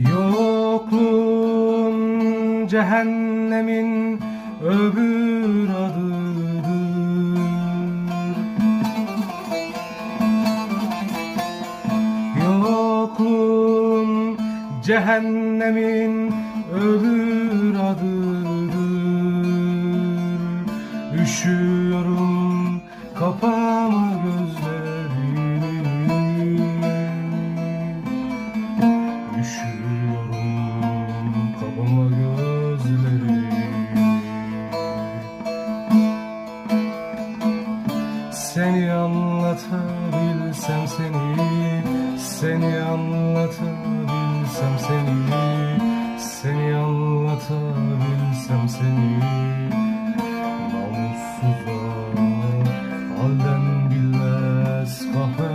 Yokluğun cehennemin öbür adıdır. Yokluğun cehennemin öbür adıdır. Üşüyorum Seni anlatabilsem seni Seni anlatabilsem seni Seni anlatabilsem seni. Namussuza Halden bilmez kahve